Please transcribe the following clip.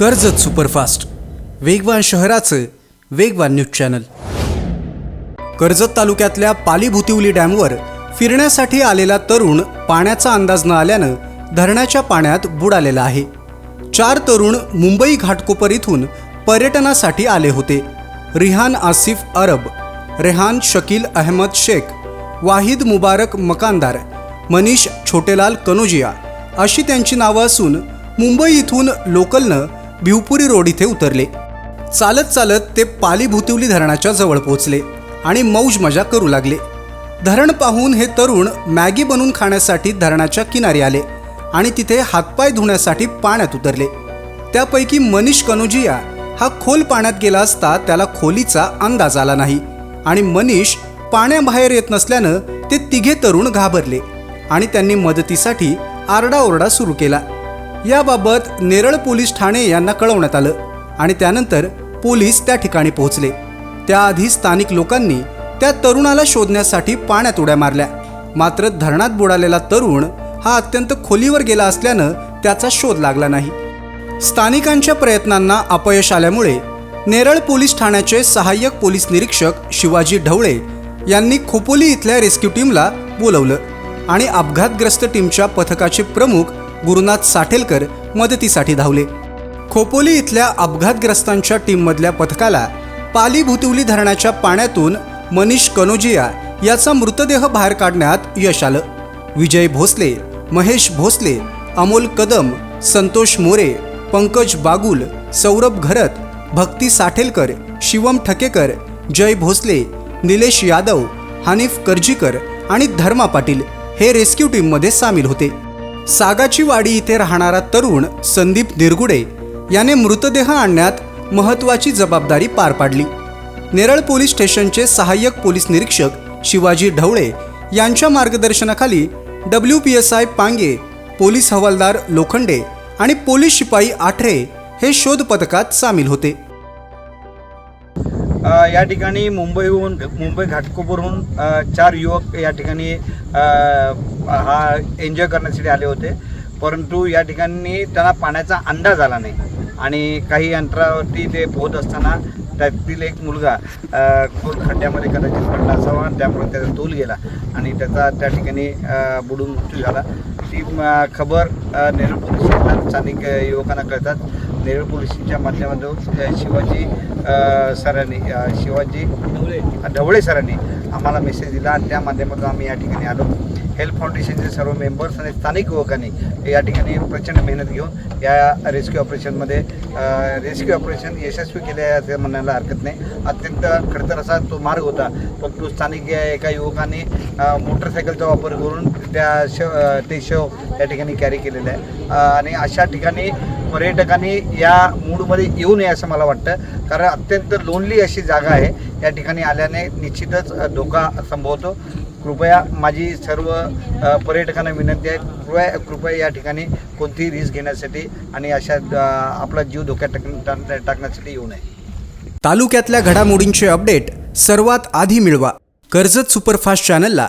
Karjat superfast. वेगवान शहराचं वेगवान न्यूज चॅनल. कर्जत तालुक्यातल्या पालीभुतिवली डॅमवर फिरण्यासाठी आलेला तरुण पाण्याचा अंदाज न आल्यानं धरणाच्या पाण्यात बुडालेला आहे. चार तरुण मुंबई घाटकोपर इथून पर्यटनासाठी आले होते. रिहान आसिफ अरब रेहान शकील अहमद शेख वाहिद मुबारक मकानदार मनीष छोटेलाल कनोजिया अशी त्यांची नावं असून मुंबई इथून लोकलनं भिवपुरी रोड इथे उतरले. चालत चालत ते पाली भुतिवली धरणाच्या जवळ पोहोचले आणि मौज मजा करू लागले. धरण पाहून हे तरुण मॅगी बनवून खाण्यासाठी धरणाच्या किनारी आले आणि तिथे हातपाय धुण्यासाठी पाण्यात उतरले. त्यापैकी मनीष कनोजिया हा खोल पाण्यात गेला असता त्याला खोलीचा अंदाज आला नाही आणि मनीष पाण्याबाहेर येत नसल्यानं ते तिघे तरुण घाबरले आणि त्यांनी मदतीसाठी आरडाओरडा सुरू केला. याबाबत नेरळ पोलीस ठाणे यांना कळवण्यात आलं आणि त्यानंतर पोलीस त्या ठिकाणी पोहोचले. त्याआधी स्थानिक लोकांनी त्या तरुणाला शोधण्यासाठी पाण्यात उड्या मारल्या. मात्र धरणात बुडालेला तरुण हा अत्यंत खोलीवर गेला असल्यानं त्याचा शोध लागला नाही. स्थानिकांच्या प्रयत्नांना अपयश आल्यामुळे नेरळ पोलीस ठाण्याचे सहाय्यक पोलीस निरीक्षक शिवाजी ढवळे यांनी खोपोली इथल्या रेस्क्यू टीमला बोलवलं आणि अपघातग्रस्त टीमच्या पथकाचे प्रमुख गुरुनाथ साठेलकर मदतीसाठी धावले. खोपोली इथल्या अपघातग्रस्तांच्या टीममधल्या पथकाला पाली भुतिवली धरणाच्या पाण्यातून मनीष कनोजिया याचा मृतदेह बाहेर काढण्यात यश आलं. विजय भोसले महेश भोसले अमोल कदम संतोष मोरे पंकज बागुल सौरभ घरत भक्ती साठेलकर शिवम ठकेकर जय भोसले निलेश यादव हानिफ करजीकर आणि धर्मा पाटील हे रेस्क्यू टीममध्ये सामील होते. सागाची वाडी इथे राहणारा तरुण संदीप निरगुडे याने मृतदेह आणण्यात महत्त्वाची जबाबदारी पार पाडली. नेरळ पोलीस स्टेशनचे सहाय्यक पोलीस निरीक्षक शिवाजी ढवळे यांच्या मार्गदर्शनाखाली W P S I Pange police हवालदार लोखंडे आणि पोलीस शिपाई आठरे हे शोध पथकात सामील होते. या ठिकाणी मुंबईहून मुंबई घाटकोपरहून चार युवक या ठिकाणी हा एन्जॉय करण्यासाठी आले होते. परंतु या ठिकाणी त्यांना पाण्याचा अंदाज आला नाही. आणि काही अंतरावरती ते पोहत असताना त्यातील एक मुलगा खोल खड्ड्यामध्ये कदाचित पडला असावा त्यामुळे त्याचा तोल गेला आणि त्याचा त्या ठिकाणी बुडून मृत्यू झाला. ती खबर नेहरू पोलीस स्थानिक युवकांना कळतात नेरळ पोलिसांच्या माध्यमातून शिवाजी सरांनी शिवाजी ढवळे. ढवळे सरांनी आम्हाला मेसेज दिला आणि त्या माध्यमातून आम्ही या ठिकाणी आलो. हेल्थ फाउंडेशनचे सर्व मेंबर्स आणि स्थानिक युवकांनी या ठिकाणी प्रचंड मेहनत घेऊन या रेस्क्यू ऑपरेशनमध्ये रेस्क्यू ऑपरेशन यशस्वी केले आहे असं म्हणायला हरकत नाही. अत्यंत खडतर असा तो मार्ग होता. परंतु स्थानिक एका युवकाने मोटरसायकलचा वापर करून त्या शव ते शव या ठिकाणी कॅरी केलेलं आहे. आणि अशा ठिकाणी पर्यटकांनी या मूडमध्ये येऊ नये असं मला वाटतं. कारण अत्यंत लोनली अशी जागा आहे. या ठिकाणी आल्याने निश्चितच धोका संभवतो. कृपया माझी सर्व पर्यटकांना विनंती आहे. कृपया कृपया या ठिकाणी कोणतीही रिस्क घेण्यासाठी आणि अशा आपला जीव धोक्यात टाक टाक- टाकण्यासाठी येऊ नये. तालुक्यातल्या घडामोडींचे अपडेट सर्वात आधी मिळवा. कर्जत सुपरफास्ट चॅनलला